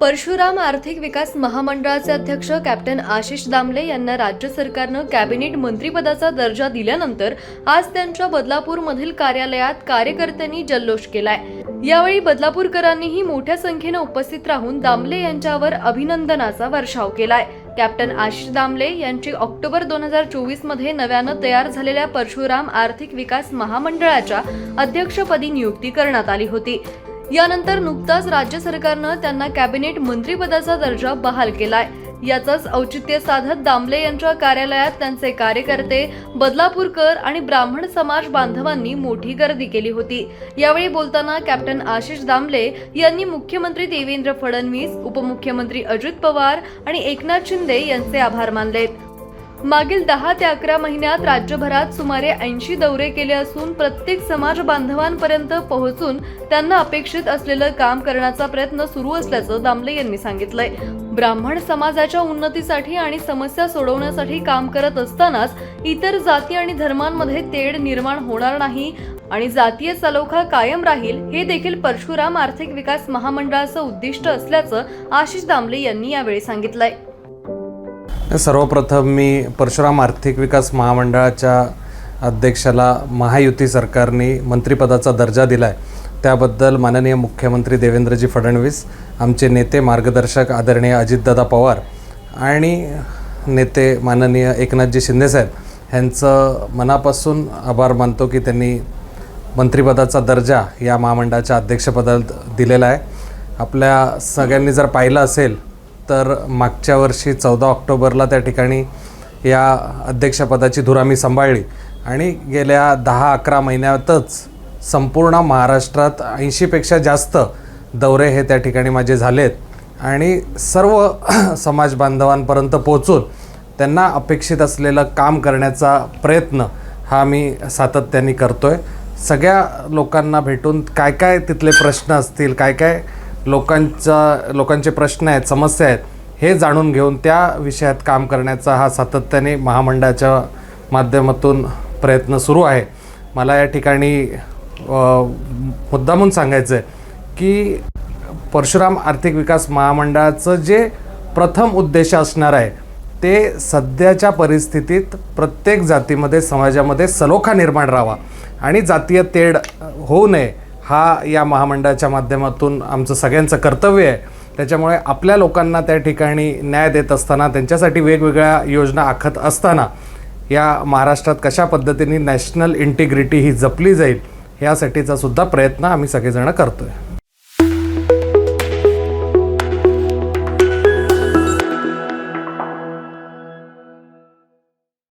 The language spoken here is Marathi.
परशुराम आर्थिक विकास महामंडळाचे अध्यक्ष कॅप्टन आशिष दामले यांना राज्य सरकारनं कॅबिनेट मंत्रीपदाचा दर्जा दिल्यानंतर आज त्यांच्या बदलापूरमधील कार्यालयात कार्यकर्त्यांनी जल्लोष केलाय. यावेळी बदलापूरकरांनीही मोठ्या संख्येनं उपस्थित राहून दामले यांच्यावर अभिनंदनाचा वर्षाव केलाय. कॅप्टन आशिष दामले यांची ऑक्टोबर दोन हजार चोवीसमध्ये नव्यानं तयार झालेल्या परशुराम आर्थिक विकास महामंडळाच्या अध्यक्षपदी नियुक्ती करण्यात आली होती. यानंतर नुकताच राज्य सरकारनं त्यांना कॅबिनेट मंत्रीपदाचा दर्जा बहाल केलाय. याचंच औचित्य साधत दामले यांच्या कार्यालयात त्यांचे कार्यकर्ते बदलापूरकर आणि ब्राह्मण समाज बांधवांनी मोठी गर्दी केली होती. यावेळी बोलताना कॅप्टन आशिष दामले यांनी मुख्यमंत्री देवेंद्र फडणवीस उपमुख्यमंत्री अजित पवार आणि एकनाथ शिंदे यांचे आभार मानले मागील दहा ते अकरा महिन्यात राज्यभरात सुमारे ऐंशी दौरे केले असून प्रत्येक समाज बांधवांपर्यंत पोहोचून त्यांना अपेक्षित असलेलं काम करण्याचा प्रयत्न सुरू असल्याचं दामले यांनी सांगितलंय. ब्राह्मण समाजाच्या उन्नतीसाठी आणि समस्या सोडवण्यासाठी काम करत असतानाच इतर जाती आणि धर्मांमध्ये तेढ निर्माण होणार नाही आणि जातीय सलोखा कायम राहील हे देखील परशुराम आर्थिक विकास महामंडळाचं उद्दिष्ट असल्याचं आशिष दामले यांनी यावेळी सांगितलंय. सर्वप्रथम मी परशुराम आर्थिक विकास महामंडळाच्या अध्यक्षाला महायुती सरकारने मंत्रिपदाचा दर्जा दिला आहे त्याबद्दल माननीय मुख्यमंत्री देवेंद्रजी फडणवीस आमचे नेते मार्गदर्शक आदरणीय अजितदादा पवार आणि नेते माननीय एकनाथजी शिंदेसाहेब ह्यांचं मनापासून आभार मानतो की त्यांनी मंत्रिपदाचा दर्जा या महामंडळाच्या अध्यक्षपदात दिलेला आहे. आपल्या सगळ्यांनी जर पाहिलं असेल तर मागच्या वर्षी चौदा ऑक्टोबरला त्या ठिकाणी या अध्यक्षपदाची धुरा मी सांभाळली. आणि गेल्या दहा अकरा महिन्यातच संपूर्ण महाराष्ट्रात ऐंशीपेक्षा जास्त दौरे हे त्या ठिकाणी माझे झालेत. आणि सर्व समाज बांधवांपर्यंत पोचून त्यांना अपेक्षित असलेलं काम करण्याचा प्रयत्न हा मी सातत्याने करतो आहे सगळ्या लोकांना भेटून काय काय तिथले प्रश्न असतील काय काय लोकांचा लोकांचे प्रश्न आहेत समस्या आहेत हे जाणून घेऊन त्या विषयात काम करण्याचा हा सातत्याने महामंडळाच्या माध्यमातून प्रयत्न सुरू आहे. मला या ठिकाणी मुद्दामून सांगायचं आहे की परशुराम आर्थिक विकास महामंडळाचं जे प्रथम उद्देश असणार आहे ते सध्याच्या परिस्थितीत प्रत्येक जातीमध्ये समाजामध्ये सलोखा निर्माण राहावा आणि जातीय तेढ होऊ नये हा या महामंडळाच्या माध्यमातून आमचं सगळ्यांचं कर्तव्य आहे. त्याच्यामुळे आपल्या लोकांना त्या ठिकाणी न्याय देत असताना त्यांच्यासाठी वेगवेगळ्या योजना आखत असताना या महाराष्ट्रात कशा पद्धतीने नॅशनल इंटिग्रिटी ही जपली जाईल यासाठीचा सुद्धा प्रयत्न आम्ही सगळेजण करतो आहे